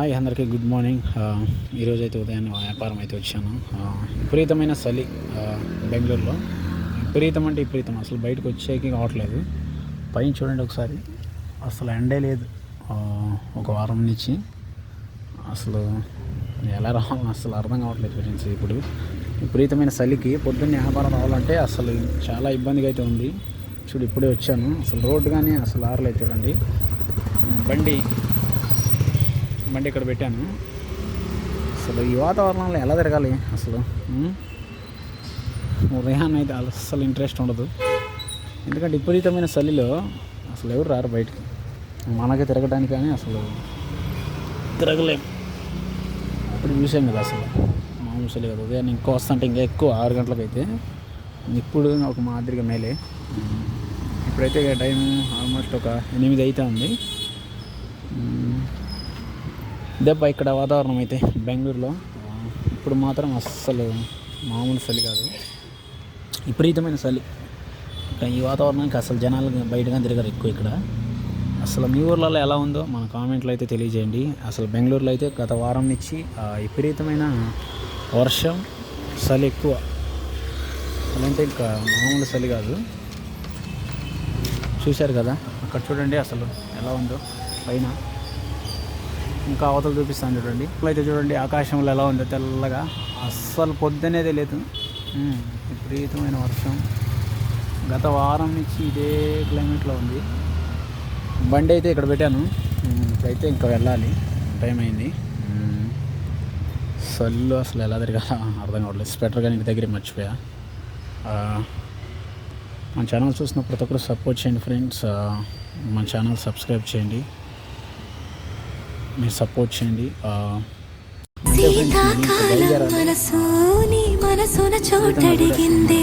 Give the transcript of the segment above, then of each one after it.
Hi అందరికీ good morning. ఈరోజు అయితే ఉదయాన్నే వ్యాపారం అయితే వచ్చాను. విపరీతమైన చలి బెంగళూరులో. విపరీతం అంటే విపరీతం. అసలు బయటకు వచ్చేకి కావట్లేదు. పైన చూడండి ఒకసారి. అసలు ఎండే లేదు. ఒక వారం నుంచి. అసలు ఎలా రావాలో అసలు అర్థం కావట్లేదు ఫ్రెండ్స్ ఇప్పుడు. విపరీతమైన చలికి పొద్దున్న వ్యాపారం రావాలంటే అసలు చాలా ఇబ్బందిగా అయితే ఉంది. చూడు ఇప్పుడే వచ్చాను. అసలు రోడ్డు కానీ అసలు ఆరలేదు చూడండి. బండి బండి ఇక్కడ పెట్టాను. అసలు ఈ వాతావరణంలో ఎలా తిరగాలి అసలు? ఉమ్? అయితే అసలు ఇంట్రెస్ట్ ఉండదు. ఎందుకంటే విపరీతమైన చలిలో అసలు ఎవరు రారు బయటికి. మనకి తిరగడానికి కానీ అసలు తిరగలేము ఇప్పుడు చూసాం కదా అసలు. మామూలు చలి కదా ఉదయాన్నే ఇంకో వస్తుంటే ఇంకా ఎక్కువ ఆరు గంటలకైతే ఇప్పుడు ఒక మాదిరిగా మేలే. ఇప్పుడైతే టైం ఆల్మోస్ట్ ఒక ఎనిమిది అయితే ఉంది దెబ్బ ఇక్కడ వాతావరణం అయితే బెంగళూరులో. ఇప్పుడు మాత్రం అస్సలు మామూలు చలి కాదు. విపరీతమైన చలి. ఈ వాతావరణానికి అసలు జనాలు బయటగా తిరగరు ఎక్కువ ఇక్కడ. అసలు మీ ఊర్లలో ఎలా ఉందో మన కామెంట్లో అయితే తెలియజేయండి. అసలు బెంగళూరులో అయితే గత వారం నుంచి ఆ, విపరీతమైన వర్షం చలి ఎక్కువ. అలాంటి ఇంకా మామూలు చలి కాదు. చూశారు కదా? అక్కడ చూడండి అసలు ఎలా ఉందో. పైన ఇంకా అవతలు చూపిస్తాను చూడండి. అయితే చూడండి ఆకాశంలో ఎలా ఉందో తెల్లగా. అస్సలు పొద్దునే తెలియదు విపరీతమైన వర్షం. గత వారం నుంచి ఇదే క్లైమేట్లో ఉంది. బండి అయితే ఇక్కడ పెట్టాను. ఇప్పుడైతే ఇంకా వెళ్ళాలి. టైం అయింది. సల్లు అసలు ఎలా తిరగాల అర్థం కావట్లేదు. స్వెటర్ కానీ ఇంటి దగ్గర మర్చిపోయా. మన ఛానల్ చూసిన ప్రతి ఒక్కరు సపోర్ట్ చేయండి ఫ్రెండ్స్ మన ఛానల్ సబ్స్క్రైబ్ చేయండి. మీరు సపోర్ట్ చేయండి. మనసున చోటడిగింది.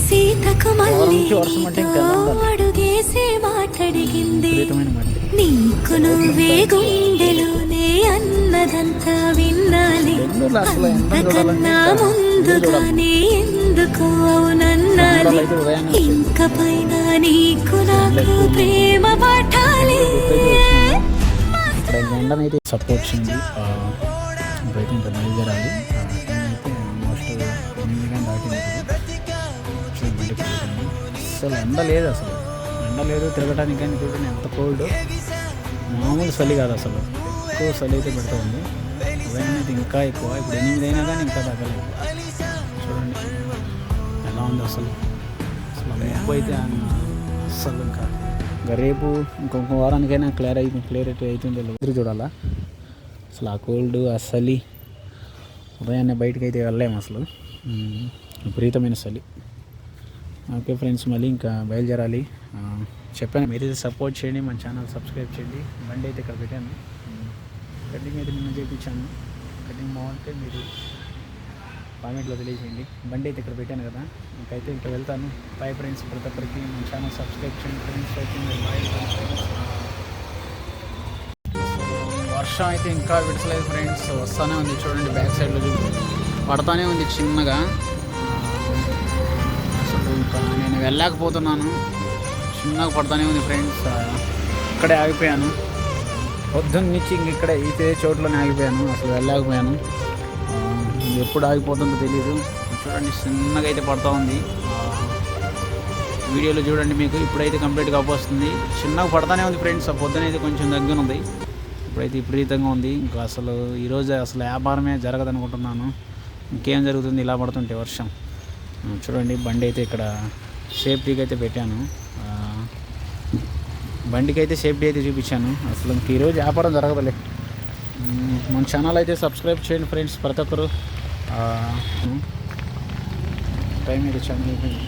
సీతకు మళ్ళీ? అడుగేసి మాటడిగింది. నీకు నువ్వే గుండెలోనే అన్నదంతా విన్నాలి. అంతకన్నా ముందుగానే ఎందుకు అవునన్నాలి. ఇంక పైన నీకు నాకు ప్రేమ పాఠాలి. ఇక్కడ ఎండనైతే సపోర్ట్ చేయండి ఇప్పుడైతే ఇంకా బయలుదేరాలి ఆ, టైం అయితే ఆల్మోస్ట్ ఎనిమిది గంటల దాటింది. అసలు ఎండ లేదు అసలు. ఎండ లేదు తిరగడానికి కానీ చూడండి ఎంత కోల్డ్ మామూలు చలి కాదు అసలు. ఎక్కువ చలి అయితే పెడుతుంది ఉంది. ఇంకా ఎక్కువ. ఇప్పుడు ఎనిమిది అయినా కానీ ఇంకా తగ్గలేదు. చూడండి. ఎలా ఉంది అసలు. అసలు ముప్పు అయితే అసలు ఇంకా ఇంకా రేపు ఇంకొక వారానికైనా క్లియర్ అయి క్లియరిటీ అవుతుందో ఎదురు చూడాలా? అసలు ఆ కోల్డ్ ఆ చలి ఉదయాన్నే బయటకు అయితే వెళ్ళలేము అసలు విపరీతమైన చలి. ఓకే ఫ్రెండ్స్ మళ్ళీ ఇంకా బయలుదేరాలి. చెప్పాను మీరైతే సపోర్ట్ చేయండి మన ఛానల్ సబ్స్క్రైబ్ చేయండి. బండి అయితే ఇక్కడ పెట్టాను. కటింగ్ అయితే నిన్న చేయించాను కటింగ్ బాగుంటే మీరు కామెంట్లో తెలియజేయండి. బండి అయితే ఇక్కడ పెట్టాను కదా. ఇంకైతే ఇక్కడ వెళ్తాను. బై ఫ్రెండ్స్ ప్రతి ఒక్కరికి మన ఛానల్ సబ్స్క్రైబ్ చేయండి ఫ్రెండ్స్ అయితే బాయ్ ఫ్రెండ్స్ వర్షం అయితే ఇంకా విడసలేదు ఫ్రెండ్స్ వస్తానే ఉంది. చూడండి బ్యాక్ సైడ్లో చూసి పడతానే ఉంది చిన్నగా. అసలు ఇంకా నేను వెళ్ళలేకపోతున్నాను. చిన్నగా పడతానే ఉంది ఫ్రెండ్స్ ఇక్కడే ఆగిపోయాను. పొద్దున్న నుంచి ఇంక ఇక్కడే ఇదే చోట్లోనే ఆగిపోయాను. అసలు వెళ్ళలేకపోయాను. ఎప్పుడు ఆగిపోతుందో తెలియదు చూడండి చిన్నగా అయితే పడుతూ ఉంది. వీడియోలో చూడండి మీకు ఇప్పుడైతే కంప్లీట్గా వస్తుంది చిన్నగా పడతానే ఉంది ఫ్రెండ్స్ పొద్దున అయితే కొంచెం దగ్గర ఉంది. ఇప్పుడైతే విపరీతంగా ఉంది. ఇంకా అసలు ఈరోజు అసలు వ్యాపారమే జరగదు అనుకుంటున్నాను ఇంకేం జరుగుతుంది ఇలా పడుతుంటే వర్షం. చూడండి బండి అయితే ఇక్కడ సేఫ్టీకి అయితే పెట్టాను. బండికి అయితే సేఫ్టీ అయితే చూపించాను. అసలు ఇంక ఈరోజు వ్యాపారం జరగదులే. మన ఛానల్ అయితే సబ్స్క్రైబ్ చేయండి ఫ్రెండ్స్ ప్రతి ఒక్కరు. ఆ, టైం అయితే చాలా అయిపోయింది